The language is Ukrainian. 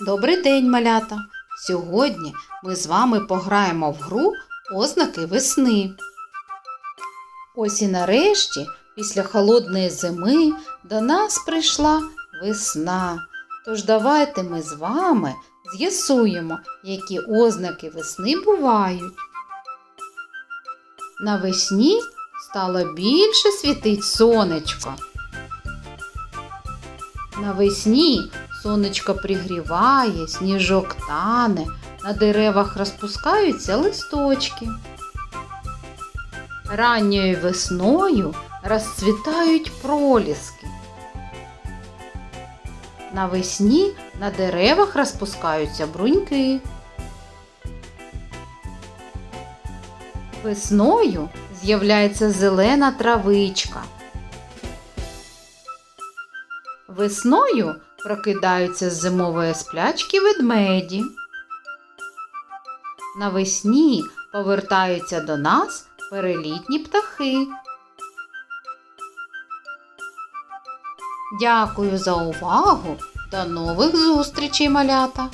Добрий день, малята! Сьогодні ми з вами пограємо в гру ознаки весни. Ось і нарешті, після холодної зими, до нас прийшла весна. Тож давайте ми з вами з'ясуємо, які ознаки весни бувають. Навесні стало більше світить сонечко. Навесні сонечко пригріває, сніжок тане, на деревах розпускаються листочки. Ранньою весною розцвітають проліски. Навесні на деревах розпускаються бруньки. Весною з'являється зелена травичка. Весною прокидаються з зимової сплячки ведмеді. Навесні повертаються до нас перелітні птахи. Дякую за увагу. До нових зустрічей, малята!